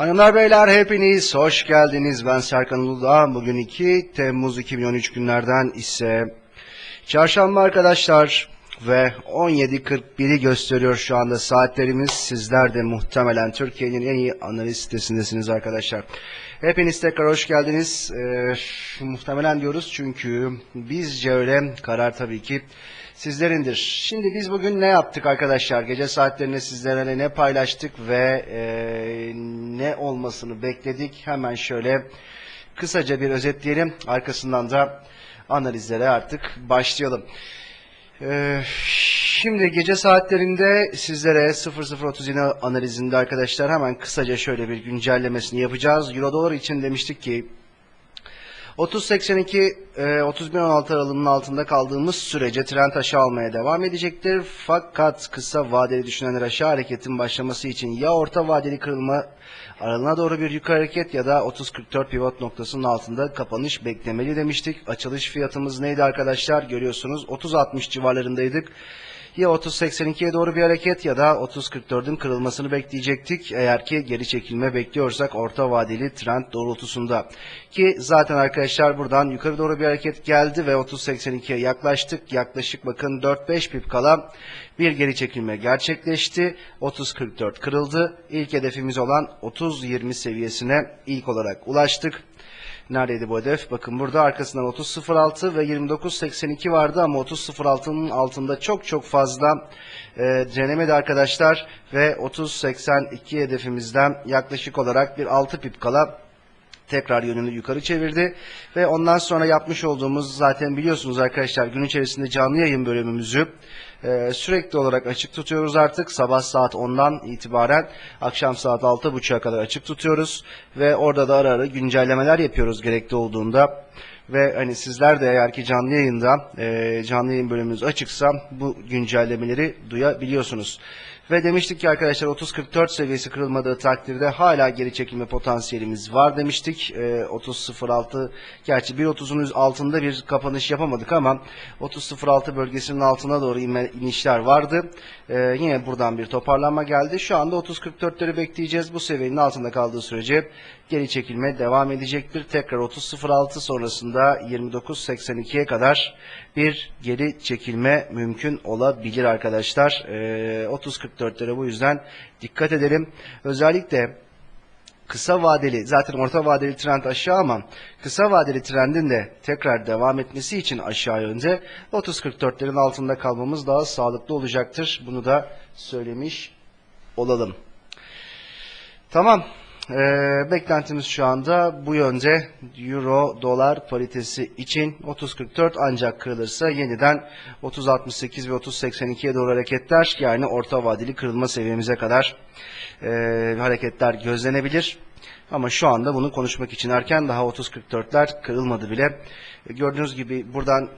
Hanımlar beyler hepiniz hoş geldiniz. Ben Serkan Uludağ. Bugün 2 Temmuz 2013 günlerden ise çarşamba arkadaşlar ve 17.41'i gösteriyor şu anda saatlerimiz. Sizler de muhtemelen Türkiye'nin en iyi analiz sitesindesiniz arkadaşlar. Hepiniz tekrar hoş geldiniz. Ee, muhtemelen diyoruz çünkü bizce öyle karar tabii ki sizlerindir. Şimdi biz bugün ne yaptık arkadaşlar? Gece saatlerinde sizlerle ne paylaştık ve e, ne olmasını bekledik? Hemen şöyle kısaca bir özetleyelim. Arkasından da analizlere artık başlayalım. Ee, şimdi gece saatlerinde sizlere 0030 yine analizinde arkadaşlar hemen kısaca şöyle bir güncellemesini yapacağız. Euro dolar için demiştik ki 30.82 e, 31.16 aralığının altında kaldığımız sürece trend aşağı almaya devam edecektir. Fakat kısa vadeli düşünenler aşağı hareketin başlaması için ya orta vadeli kırılma aralığına doğru bir yukarı hareket ya da 30.44 pivot noktasının altında kapanış beklemeli demiştik. Açılış fiyatımız neydi arkadaşlar? Görüyorsunuz 30.60 civarlarındaydık. Ya 30.82'ye doğru bir hareket ya da 30.44'ün kırılmasını bekleyecektik. Eğer ki geri çekilme bekliyorsak orta vadeli trend doğrultusunda. Ki zaten arkadaşlar buradan yukarı doğru bir hareket geldi ve 30.82'ye yaklaştık. Yaklaşık bakın 4-5 pip kala bir geri çekilme gerçekleşti. 30.44 kırıldı. İlk hedefimiz olan 30.20 seviyesine ilk olarak ulaştık. Neredeydi bu hedef? Bakın burada arkasından 30.06 ve 29.82 vardı ama 30.06'nın altında çok çok fazla e, direnemedi arkadaşlar ve 30.82 hedefimizden yaklaşık olarak bir 6 pip kala tekrar yönünü yukarı çevirdi ve ondan sonra yapmış olduğumuz zaten biliyorsunuz arkadaşlar gün içerisinde canlı yayın bölümümüzü e, sürekli olarak açık tutuyoruz artık. Sabah saat 10'dan itibaren akşam saat 6.30'a kadar açık tutuyoruz. Ve orada da ara ara güncellemeler yapıyoruz gerekli olduğunda. Ve hani sizler de eğer ki canlı yayında e, canlı yayın bölümümüz açıksa bu güncellemeleri duyabiliyorsunuz. Ve demiştik ki arkadaşlar 30-44 seviyesi kırılmadığı takdirde hala geri çekilme potansiyelimiz var demiştik. E, 30-06 gerçi 1.30'un altında bir kapanış yapamadık ama 30-06 bölgesinin altına doğru inme, inişler vardı. E, yine buradan bir toparlanma geldi. Şu anda 30-44'leri bekleyeceğiz. Bu seviyenin altında kaldığı sürece geri çekilme devam edecektir. Tekrar 30.06 sonrasında 29.82'ye kadar bir geri çekilme mümkün olabilir arkadaşlar. Ee, 30.44'lere bu yüzden dikkat edelim. Özellikle kısa vadeli zaten orta vadeli trend aşağı ama kısa vadeli trendin de tekrar devam etmesi için aşağı yönde 30.44'lerin altında kalmamız daha sağlıklı olacaktır. Bunu da söylemiş olalım. Tamam. Ee, beklentimiz şu anda bu yönde Euro dolar paritesi için 30.44 ancak kırılırsa yeniden 30.68 ve 30.82'ye doğru hareketler yani orta vadeli kırılma seviyemize kadar e, hareketler gözlenebilir. Ama şu anda bunu konuşmak için erken daha 30.44'ler kırılmadı bile. E, gördüğünüz gibi buradan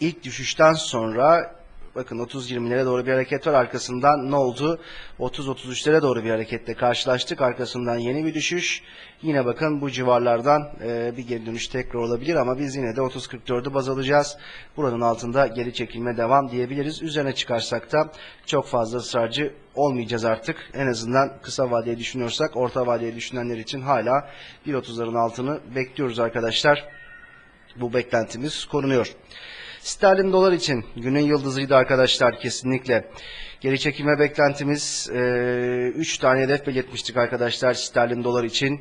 ilk düşüşten sonra bakın 30-20'lere doğru bir hareket var. Arkasından ne oldu? 30-33'lere doğru bir hareketle karşılaştık. Arkasından yeni bir düşüş. Yine bakın bu civarlardan e, bir geri dönüş tekrar olabilir ama biz yine de 30-44'ü baz alacağız. Buranın altında geri çekilme devam diyebiliriz. Üzerine çıkarsak da çok fazla ısrarcı olmayacağız artık. En azından kısa vadeli düşünüyorsak orta vadeli düşünenler için hala 1.30'ların altını bekliyoruz arkadaşlar. Bu beklentimiz korunuyor. Sterlin dolar için günün yıldızıydı arkadaşlar kesinlikle. Geri çekilme beklentimiz 3 tane hedef belirtmiştik arkadaşlar sterlin dolar için.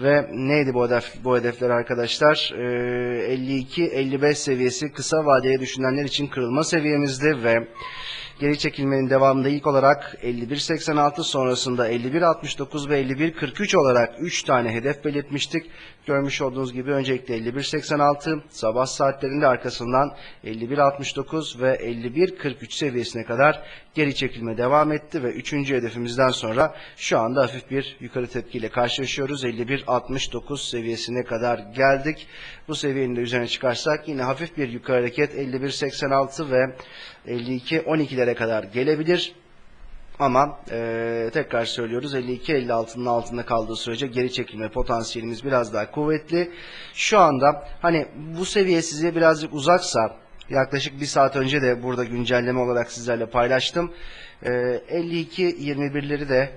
Ve neydi bu hedef bu hedefler arkadaşlar? 52-55 seviyesi kısa vadeye düşünenler için kırılma seviyemizde ve geri çekilmenin devamında ilk olarak 51.86 sonrasında 51.69 ve 51.43 olarak 3 tane hedef belirtmiştik. Görmüş olduğunuz gibi öncelikle 51.86 sabah saatlerinde arkasından 51.69 ve 51.43 seviyesine kadar geri çekilme devam etti ve 3. hedefimizden sonra şu anda hafif bir yukarı tepkiyle karşılaşıyoruz. 51.69 seviyesine kadar geldik. Bu seviyenin de üzerine çıkarsak yine hafif bir yukarı hareket 51.86 ve 52-12'lere kadar gelebilir. Ama e, tekrar söylüyoruz 52-56'nın altında kaldığı sürece geri çekilme potansiyelimiz biraz daha kuvvetli. Şu anda hani bu seviye size birazcık uzaksa yaklaşık bir saat önce de burada güncelleme olarak sizlerle paylaştım. E, 52-21'leri de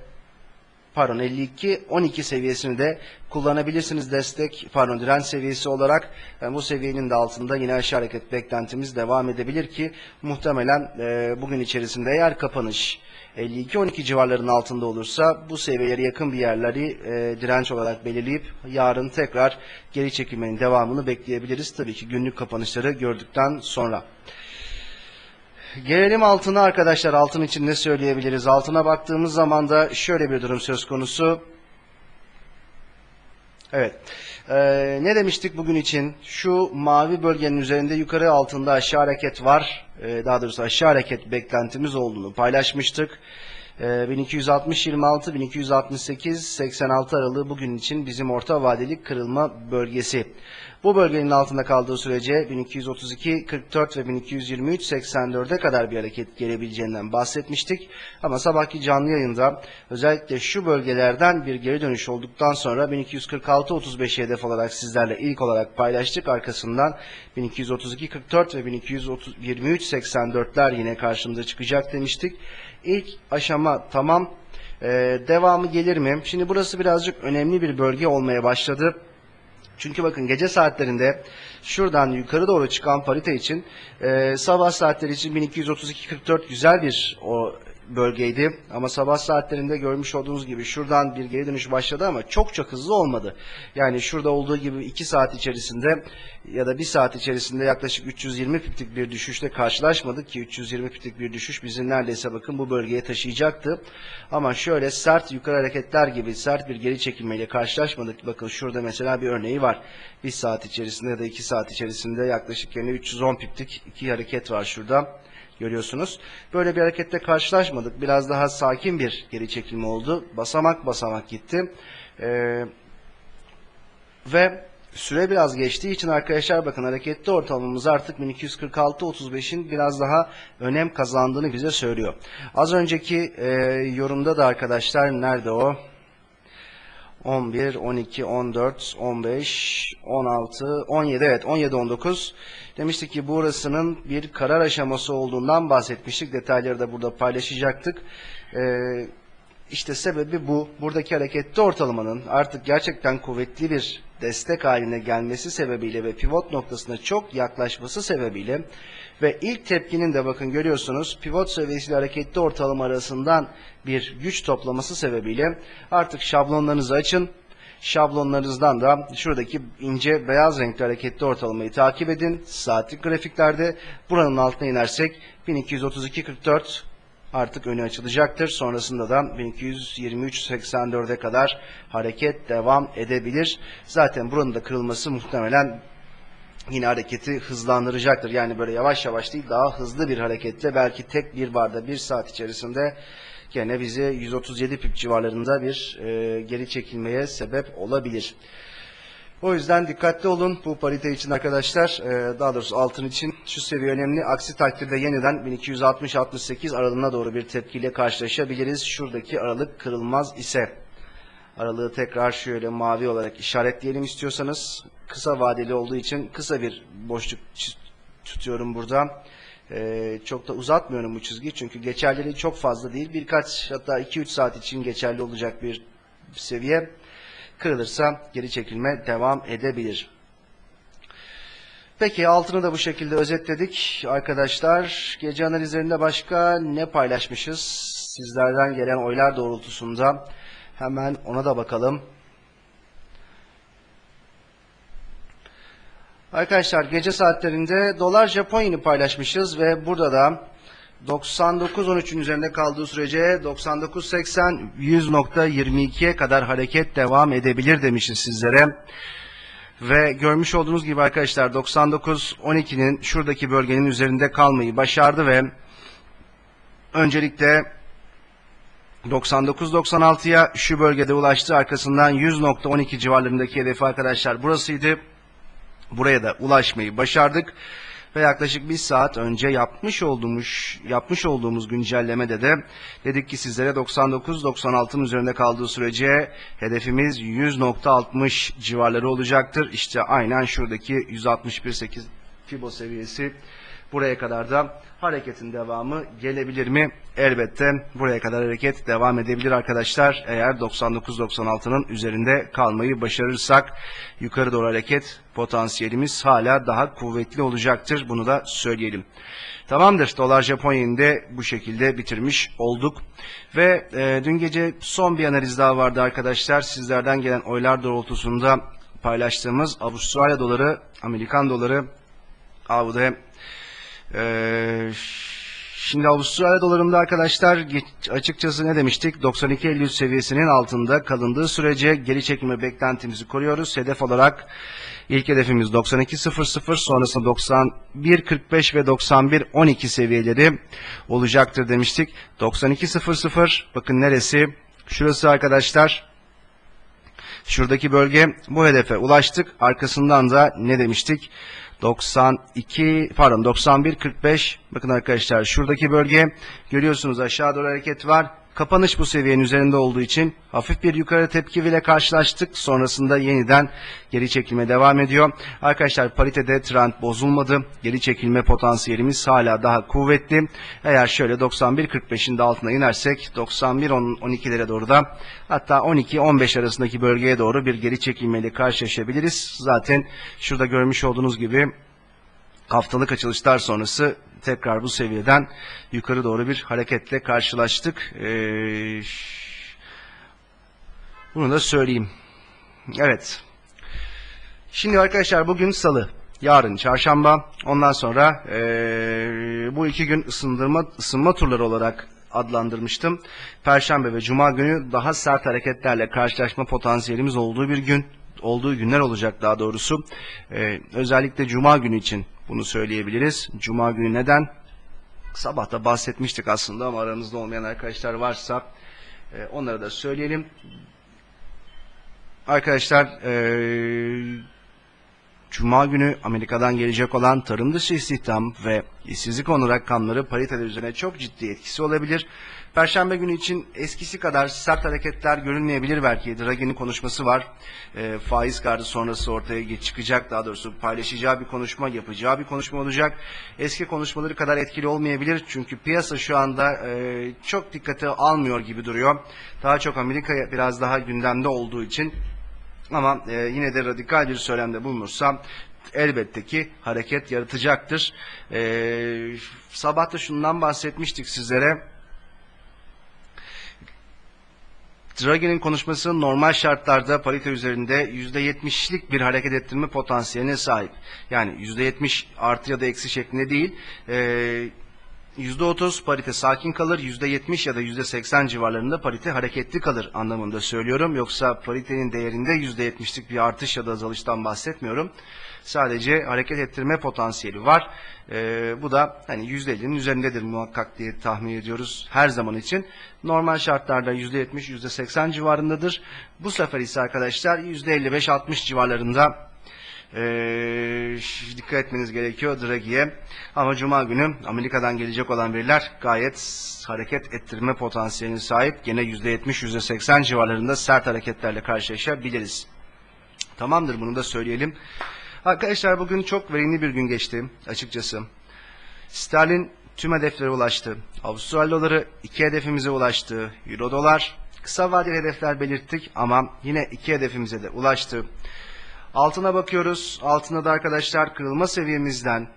pardon 52 12 seviyesini de kullanabilirsiniz destek pardon direnç seviyesi olarak. Yani bu seviyenin de altında yine aşağı hareket beklentimiz devam edebilir ki muhtemelen e, bugün içerisinde eğer kapanış 52-12 civarlarının altında olursa bu seviyelere yakın bir yerleri e, direnç olarak belirleyip yarın tekrar geri çekilmenin devamını bekleyebiliriz. Tabii ki günlük kapanışları gördükten sonra. Gelelim altına arkadaşlar. Altın için ne söyleyebiliriz? Altına baktığımız zaman da şöyle bir durum söz konusu. Evet. Ee, ne demiştik bugün için? Şu mavi bölgenin üzerinde yukarı altında aşağı hareket var. Ee, daha doğrusu aşağı hareket beklentimiz olduğunu paylaşmıştık. Ee, 1260 26 1268 86 aralığı bugün için bizim orta vadeli kırılma bölgesi. Bu bölgenin altında kaldığı sürece 1232 44 ve 1223 84'e kadar bir hareket gelebileceğinden bahsetmiştik. Ama sabahki canlı yayında özellikle şu bölgelerden bir geri dönüş olduktan sonra 1246 35 hedef olarak sizlerle ilk olarak paylaştık. Arkasından 1232 44 ve 1223 84'ler yine karşımıza çıkacak demiştik. İlk aşama tamam. Ee, devamı gelir mi? Şimdi burası birazcık önemli bir bölge olmaya başladı. Çünkü bakın gece saatlerinde şuradan yukarı doğru çıkan parite için e, sabah saatleri için 1232-44 güzel bir o bölgeydi. Ama sabah saatlerinde görmüş olduğunuz gibi şuradan bir geri dönüş başladı ama çok çok hızlı olmadı. Yani şurada olduğu gibi 2 saat içerisinde ya da 1 saat içerisinde yaklaşık 320 piplik bir düşüşle karşılaşmadık ki 320 piplik bir düşüş bizi neredeyse bakın bu bölgeye taşıyacaktı. Ama şöyle sert yukarı hareketler gibi sert bir geri çekilmeyle karşılaşmadık. Bakın şurada mesela bir örneği var. 1 saat içerisinde ya da 2 saat içerisinde yaklaşık yani 310 piplik iki hareket var şurada görüyorsunuz. Böyle bir harekette karşılaşmadık. Biraz daha sakin bir geri çekilme oldu. Basamak basamak gitti. Ee, ve süre biraz geçtiği için arkadaşlar bakın hareketli ortalamamız artık 1246-35'in biraz daha önem kazandığını bize söylüyor. Az önceki e, yorumda da arkadaşlar nerede o? 11, 12, 14, 15, 16, 17 evet 17, 19 demiştik ki burasının bir karar aşaması olduğundan bahsetmiştik. Detayları da burada paylaşacaktık. Ee, işte sebebi bu. Buradaki hareketli ortalamanın artık gerçekten kuvvetli bir destek haline gelmesi sebebiyle ve pivot noktasına çok yaklaşması sebebiyle ve ilk tepkinin de bakın görüyorsunuz pivot seviyesiyle hareketli ortalama arasından bir güç toplaması sebebiyle artık şablonlarınızı açın. Şablonlarınızdan da şuradaki ince beyaz renkli hareketli ortalamayı takip edin. Saatlik grafiklerde buranın altına inersek 1232.44 artık önü açılacaktır. Sonrasında da 1223.84'e kadar hareket devam edebilir. Zaten buranın da kırılması muhtemelen yine hareketi hızlandıracaktır. Yani böyle yavaş yavaş değil daha hızlı bir hareketle belki tek bir barda bir saat içerisinde gene bize 137 pip civarlarında bir e, geri çekilmeye sebep olabilir. O yüzden dikkatli olun bu parite için arkadaşlar. Ee, daha doğrusu altın için şu seviye önemli. Aksi takdirde yeniden 1260-68 aralığına doğru bir tepkiyle karşılaşabiliriz. Şuradaki aralık kırılmaz ise. Aralığı tekrar şöyle mavi olarak işaretleyelim istiyorsanız. Kısa vadeli olduğu için kısa bir boşluk tutuyorum burada. Ee, çok da uzatmıyorum bu çizgiyi çünkü geçerliliği çok fazla değil. Birkaç hatta 2-3 saat için geçerli olacak bir seviye kırılırsa geri çekilme devam edebilir. Peki altını da bu şekilde özetledik. Arkadaşlar gece analizlerinde başka ne paylaşmışız? Sizlerden gelen oylar doğrultusunda hemen ona da bakalım. Arkadaşlar gece saatlerinde dolar Japon yeni paylaşmışız ve burada da 99.13'ün üzerinde kaldığı sürece 99.80 100.22'ye kadar hareket devam edebilir demişiz sizlere. Ve görmüş olduğunuz gibi arkadaşlar 99.12'nin şuradaki bölgenin üzerinde kalmayı başardı ve öncelikle 99.96'ya şu bölgede ulaştı. Arkasından 100.12 civarlarındaki hedefi arkadaşlar burasıydı. Buraya da ulaşmayı başardık ve yaklaşık bir saat önce yapmış olduğumuz yapmış olduğumuz güncellemede de dedik ki sizlere 99-96'ın üzerinde kaldığı sürece hedefimiz 100.60 civarları olacaktır. İşte aynen şuradaki 161.8 Fibo seviyesi Buraya kadar da hareketin devamı gelebilir mi? Elbette buraya kadar hareket devam edebilir arkadaşlar. Eğer 99-96'nın üzerinde kalmayı başarırsak yukarı doğru hareket potansiyelimiz hala daha kuvvetli olacaktır. Bunu da söyleyelim. Tamamdır. Dolar Japon yeninde bu şekilde bitirmiş olduk. Ve e, dün gece son bir analiz daha vardı arkadaşlar. Sizlerden gelen oylar doğrultusunda paylaştığımız Avustralya doları, Amerikan doları, AUD, e, Şimdi Avustralya dolarında arkadaşlar açıkçası ne demiştik? 92.53 seviyesinin altında kalındığı sürece geri çekilme beklentimizi koruyoruz. Hedef olarak ilk hedefimiz 92.00 sonrasında 91.45 ve 91.12 seviyeleri olacaktır demiştik. 92.00 bakın neresi? Şurası arkadaşlar. Şuradaki bölge bu hedefe ulaştık. Arkasından da ne demiştik? 92 pardon 91 45 bakın arkadaşlar şuradaki bölge görüyorsunuz aşağı doğru hareket var. Kapanış bu seviyenin üzerinde olduğu için hafif bir yukarı tepki ile karşılaştık. Sonrasında yeniden geri çekilme devam ediyor. Arkadaşlar paritede trend bozulmadı. Geri çekilme potansiyelimiz hala daha kuvvetli. Eğer şöyle 91.45'in de altına inersek 91-12'lere doğru da hatta 12-15 arasındaki bölgeye doğru bir geri çekilmeyle karşılaşabiliriz. Zaten şurada görmüş olduğunuz gibi haftalık açılışlar sonrası tekrar bu seviyeden yukarı doğru bir hareketle karşılaştık. Ee, bunu da söyleyeyim. Evet. Şimdi arkadaşlar bugün salı. Yarın çarşamba. Ondan sonra ee, bu iki gün ısındırma, ısınma turları olarak adlandırmıştım. Perşembe ve Cuma günü daha sert hareketlerle karşılaşma potansiyelimiz olduğu bir gün. Olduğu günler olacak daha doğrusu. Ee, özellikle Cuma günü için bunu söyleyebiliriz. Cuma günü neden? Sabah da bahsetmiştik aslında ama aranızda olmayan arkadaşlar varsa e, onlara da söyleyelim. Arkadaşlar e, Cuma günü Amerika'dan gelecek olan tarım dışı istihdam ve işsizlik onu rakamları pariteler üzerine çok ciddi etkisi olabilir. Perşembe günü için eskisi kadar sert hareketler görünmeyebilir belki. Draghi'nin konuşması var. E, faiz kartı sonrası ortaya çıkacak. Daha doğrusu paylaşacağı bir konuşma, yapacağı bir konuşma olacak. Eski konuşmaları kadar etkili olmayabilir. Çünkü piyasa şu anda e, çok dikkate almıyor gibi duruyor. Daha çok Amerika'ya biraz daha gündemde olduğu için ama e, yine de radikal bir söylemde bulunursam elbette ki hareket yaratacaktır. E, sabah da şundan bahsetmiştik sizlere. Draghi'nin konuşması normal şartlarda parite üzerinde %70'lik bir hareket ettirme potansiyeline sahip. Yani %70 artı ya da eksi şeklinde değil. E, %30 parite sakin kalır, %70 ya da %80 civarlarında parite hareketli kalır anlamında söylüyorum. Yoksa paritenin değerinde %70'lik bir artış ya da azalıştan bahsetmiyorum. Sadece hareket ettirme potansiyeli var. Ee, bu da hani %50'nin üzerindedir muhakkak diye tahmin ediyoruz her zaman için. Normal şartlarda %70, %80 civarındadır. Bu sefer ise arkadaşlar %55-60 civarlarında ee, dikkat etmeniz gerekiyor Draghi'ye. Ama Cuma günü Amerika'dan gelecek olan veriler gayet hareket ettirme potansiyeline sahip. Gene %70, %80 civarlarında sert hareketlerle karşılaşabiliriz. Tamamdır bunu da söyleyelim. Arkadaşlar bugün çok verimli bir gün geçti açıkçası. Sterlin tüm hedeflere ulaştı. Avustralya doları iki hedefimize ulaştı. Euro dolar kısa vadeli hedefler belirttik ama yine iki hedefimize de ulaştı. Altına bakıyoruz. Altında da arkadaşlar kırılma seviyemizden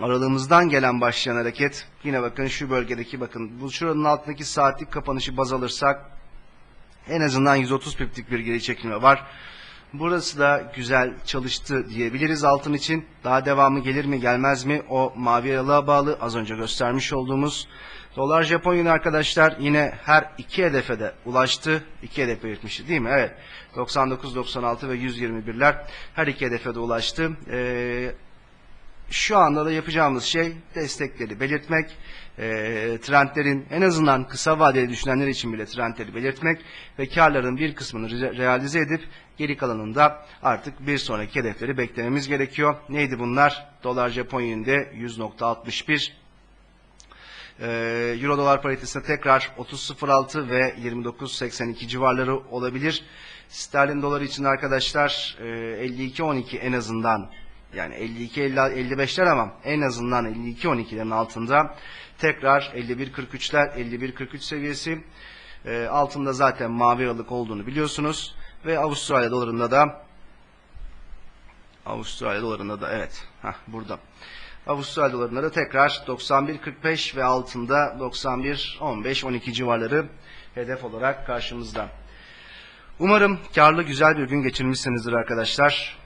aralığımızdan gelen başlayan hareket yine bakın şu bölgedeki bakın bu şuranın altındaki saatlik kapanışı baz alırsak en azından 130 piplik bir geri çekilme var. Burası da güzel çalıştı diyebiliriz altın için. Daha devamı gelir mi gelmez mi o mavi aralığa bağlı az önce göstermiş olduğumuz. Dolar Japon yine arkadaşlar yine her iki hedefe de ulaştı. İki hedef belirtmişti değil mi? Evet. 99, 96 ve 121'ler her iki hedefe de ulaştı. Ee, şu anda da yapacağımız şey destekleri belirtmek, e, trendlerin en azından kısa vadeli düşünenler için bile trendleri belirtmek ve karların bir kısmını re- realize edip geri kalanında artık bir sonraki hedefleri beklememiz gerekiyor. Neydi bunlar? Dolar Japon yeninde 100.61, ee, Euro dolar paritesinde tekrar 30.06 ve 29.82 civarları olabilir. Sterlin doları için arkadaşlar e, 52.12 en azından yani 52 50 55'ler ama en azından 52 12'lerin altında tekrar 51 43'ler 51 43 seviyesi e, altında zaten mavi aralık olduğunu biliyorsunuz ve Avustralya dolarında da Avustralya dolarında da evet heh, burada. Avustralya da tekrar 91.45 ve altında 91.15-12 civarları hedef olarak karşımızda. Umarım karlı güzel bir gün geçirmişsinizdir arkadaşlar.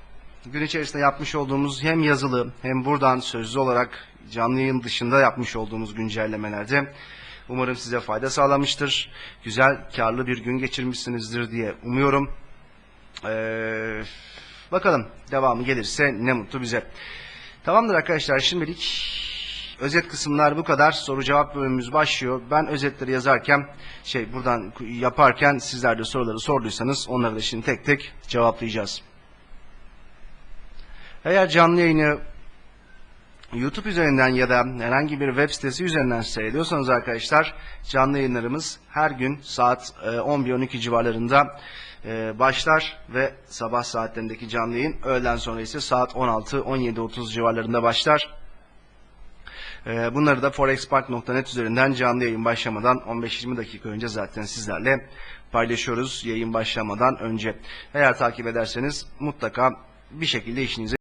Gün içerisinde yapmış olduğumuz hem yazılı hem buradan sözlü olarak canlı yayın dışında yapmış olduğumuz güncellemelerde umarım size fayda sağlamıştır. Güzel, karlı bir gün geçirmişsinizdir diye umuyorum. Ee, bakalım devamı gelirse ne mutlu bize. Tamamdır arkadaşlar şimdilik özet kısımlar bu kadar. Soru cevap bölümümüz başlıyor. Ben özetleri yazarken şey buradan yaparken sizler de soruları sorduysanız onları da şimdi tek tek cevaplayacağız. Eğer canlı yayını YouTube üzerinden ya da herhangi bir web sitesi üzerinden seyrediyorsanız arkadaşlar canlı yayınlarımız her gün saat e, 11-12 civarlarında e, başlar ve sabah saatlerindeki canlı yayın öğleden sonra ise saat 16-17.30 civarlarında başlar. E, Bunları da forexpark.net üzerinden canlı yayın başlamadan 15-20 dakika önce zaten sizlerle paylaşıyoruz yayın başlamadan önce. Eğer takip ederseniz mutlaka bir şekilde işinize